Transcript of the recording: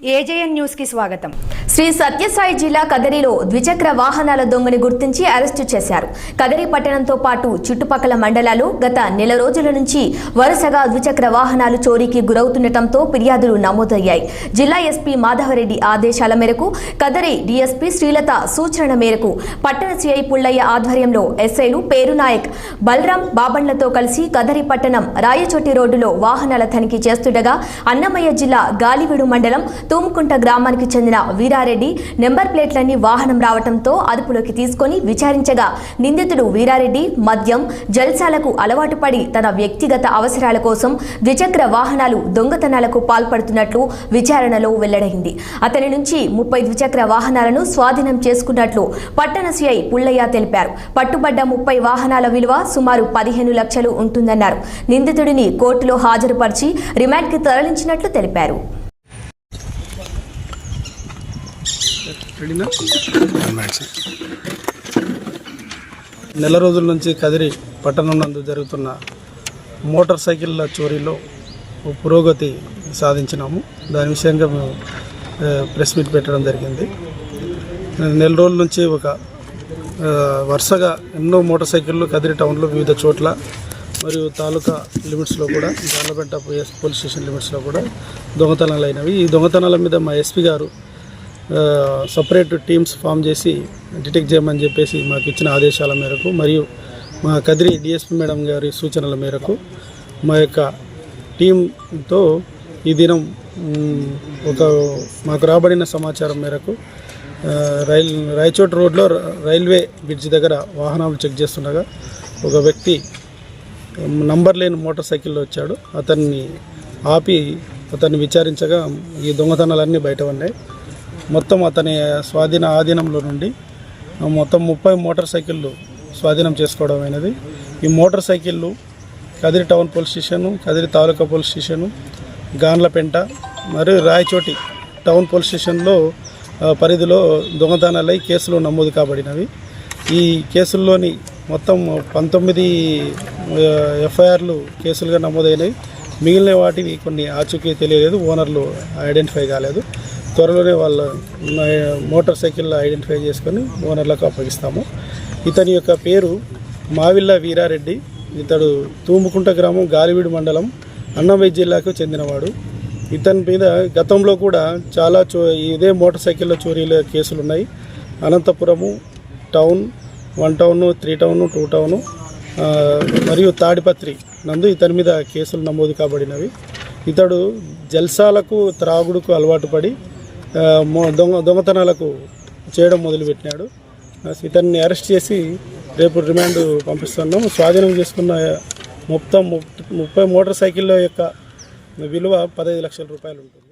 AJN న్యూస్కి స్వాగతం. శ్రీ సత్యసాయి జిల్లా కదరిలో ద్విచక్ర వాహనాల దొంగని గుర్తించి అరెస్టు చేశారు. కదరి పట్టణంతో పాటు చుట్టుపక్కల మండలాలు గత నెల రోజుల నుంచి వరుసగా ద్విచక్ర వాహనాలు చోరీకి గురవుతుండటంతో ఫిర్యాదులు నమోదయ్యాయి. జిల్లా ఎస్పీ మాధవరెడ్డి ఆదేశాల మేరకు కదరి డీఎస్పీ శ్రీలత సూచన మేరకు పట్టణ సిఐ పుల్లయ్య ఆధ్వర్యంలో ఎస్ఐలు పేరునాయక్ బలరాం బాబండ్లతో కలిసి కదరి పట్టణం రాయచోటి రోడ్డులో వాహనాల తనిఖీ చేస్తుండగా అన్నమయ్య జిల్లా గాలివీడు మండలం తూముకుంట గ్రామానికి చెందిన వీరారెడ్డి నెంబర్ ప్లేట్లన్నీ వాహనం రావడంతో అదుపులోకి తీసుకొని విచారించగా నిందితుడు వీరారెడ్డి మద్యం జల్సాలకు అలవాటు పడి తన వ్యక్తిగత అవసరాల కోసం ద్విచక్ర వాహనాలు దొంగతనాలకు పాల్పడుతున్నట్లు విచారణలో వెల్లడైంది. అతని నుంచి ముప్పై ద్విచక్ర వాహనాలను స్వాధీనం చేసుకున్నట్లు పట్టణ సిఐ పుల్లయ్య తెలిపారు. పట్టుబడ్డ ముప్పై వాహనాల విలువ సుమారు పదిహేను లక్షలు ఉంటుందన్నారు. నిందితుడిని కోర్టులో హాజరుపరిచి రిమాండ్కి తరలించినట్లు తెలిపారు. రెడీనా నెల రోజుల నుంచి కదిరి పట్టణం నందు జరుగుతున్న మోటార్ సైకిళ్ళ చోరీలో ఓ పురోగతి సాధించినాము. దాని విషయంగా మేము ప్రెస్ మీట్ పెట్టడం జరిగింది. నెల రోజుల నుంచి ఒక వరుసగా ఎన్నో మోటార్ సైకిళ్ళు కదిరి టౌన్లో వివిధ చోట్ల మరియు తాలూకా లిమిట్స్లో కూడా గార్లపేట పోలీస్ స్టేషన్ లిమిట్స్లో కూడా దొంగతనాలు అయినవి ఈ దొంగతనాల మీద మా ఎస్పీ గారు సపరేట్ టీమ్స్ ఫామ్ చేసి డిటెక్ట్ చేయమని చెప్పేసి మాకు ఇచ్చిన ఆదేశాల మేరకు మరియు మా కదిరి డిఎస్పీ మేడం గారి సూచనల మేరకు మా యొక్క టీంతో ఈ దినం ఒక మాకు రాబడిన సమాచారం మేరకు రైల్ రాయచోట్ రోడ్లో రైల్వే బ్రిడ్జ్ దగ్గర వాహనాలు చెక్ చేస్తుండగా ఒక వ్యక్తి నంబర్ లేని మోటార్ సైకిల్లో వచ్చాడు. అతన్ని ఆపి అతన్ని విచారించగా ఈ దొంగతనాలన్నీ బయట ఉన్నాయి మొత్తం అతని స్వాధీన ఆధీనంలో నుండి మొత్తం ముప్పై మోటార్ సైకిళ్ళు స్వాధీనం చేసుకోవడం అయినది. ఈ మోటార్ సైకిళ్ళు Kadiri town police station Kadiri taluka police station Ganlapenta మరియు రాయచోటి టౌన్ పోలీస్ స్టేషన్లో పరిధిలో దొంగతనాలై కేసులు నమోదు కాబడినవి. ఈ కేసుల్లోని మొత్తం పంతొమ్మిది ఎఫ్ఐఆర్లు కేసులుగా నమోదైనవి. మిగిలిన వాటివి కొన్ని ఆచూకీ తెలియలేదు ఓనర్లు ఐడెంటిఫై కాలేదు. త్వరలోనే వాళ్ళ మోటార్ సైకిల్ ఐడెంటిఫై చేసుకొని ఓనర్లకు అప్పగిస్తాము. ఇతని యొక్క పేరు మావిల్ల వీరారెడ్డి. ఇతడు తూముకుంట గ్రామం గాలివీడు మండలం అన్నమయ్య జిల్లాకు చెందినవాడు. ఇతని మీద గతంలో కూడా చాలా చో ఇదే మోటార్ సైకిళ్ళ చోరీల కేసులు ఉన్నాయి Anantapur town one town three town two town మరియు తాడిపత్రి నందు ఇతని మీద కేసులు నమోదు కాబడినవి. ఇతడు జల్సాలకు త్రాగుడుకు అలవాటు పడి దొంగ దొంగతనాలకు చేయడం మొదలుపెట్టినాడు. ఇతన్ని అరెస్ట్ చేసి రేపు రిమాండ్ పంపిస్తున్నాం స్వాధీనం చేసుకున్న మొత్తం ముప్పై మోటార్ సైకిళ్ళ యొక్క విలువ పదహైదు లక్షల రూపాయలు ఉంటుంది.